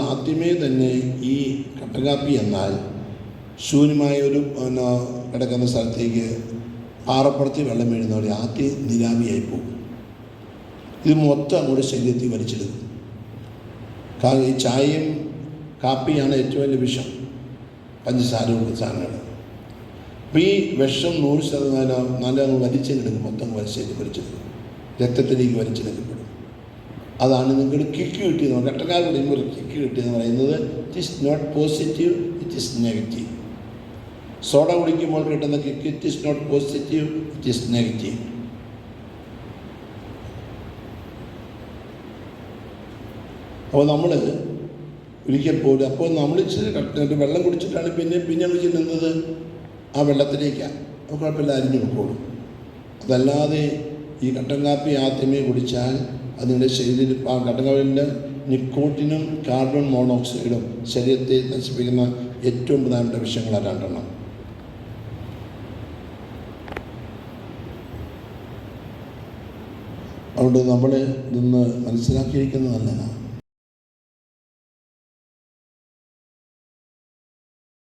ആദ്യമേ തന്നെ ഈ കട്ടകാപ്പി എന്നാൽ ശൂന്യമായ ഒരു പിന്നെ കിടക്കുന്ന സ്ഥലത്തേക്ക് പാറപ്പുറത്ത് വെള്ളം വീഴുന്നവരെ ആദ്യം നിരാമിയായി പോകും. ഇത് മൊത്തം അങ്ങോട്ട് ശരീരത്തിൽ വലിച്ചെടുക്കും. കാരണം ഈ ചായയും കാപ്പിയാണ് ഏറ്റവും വലിയ വിഷം. പഞ്ചസാര സാധനങ്ങൾ. അപ്പോൾ ഈ വിഷം നൂറ് ശതമാനം നല്ല വലിച്ചെടുക്കും. മൊത്തം വലിച്ചെടുക്കും വലിച്ചെടുക്കും. രക്തത്തിലേക്ക് വലിച്ചെടുക്കപ്പെടും. അതാണ് നിങ്ങൾ കിക്ക് കിട്ടിയെന്ന് കട്ടക്കാർ പറയുമ്പോൾ കിക്ക് കിട്ടിയെന്ന് പറയുന്നത് it is not positive it is negative soda കുടിക്കുമ്പോൾ കിട്ടുന്ന kick it is not positive it is negative അപ്പോൾ നമ്മൾ ഒരിക്കൽ പോലും അപ്പോൾ നമ്മൾ ഇച്ചിരി വെള്ളം കുടിച്ചിട്ടാണ് പിന്നെ പിന്നെ നമ്മൾ ചെല്ലുന്നത് ആ വെള്ളത്തിലേക്കാണ് അപ്പോൾ കുഴപ്പമില്ല അരിഞ്ഞു കൊടുക്കുള്ളൂ അതല്ലാതെ ഈ കട്ടൻ കാപ്പി ആദ്യമേ കുടിച്ചാൽ അത് നിങ്ങളുടെ ശരീരത്തിൽ ആ കട്ടൻ നിക്കോട്ടിനും കാർബൺ മോണോക്സൈഡും ശരീരത്തെ നശിപ്പിക്കുന്ന ഏറ്റവും പ്രധാനപ്പെട്ട വിഷയങ്ങളാണ് രണ്ടെണ്ണം അതുകൊണ്ട് നമ്മൾ ഇതൊന്ന് മനസ്സിലാക്കിയിരിക്കുന്നത് നല്ലതാണ്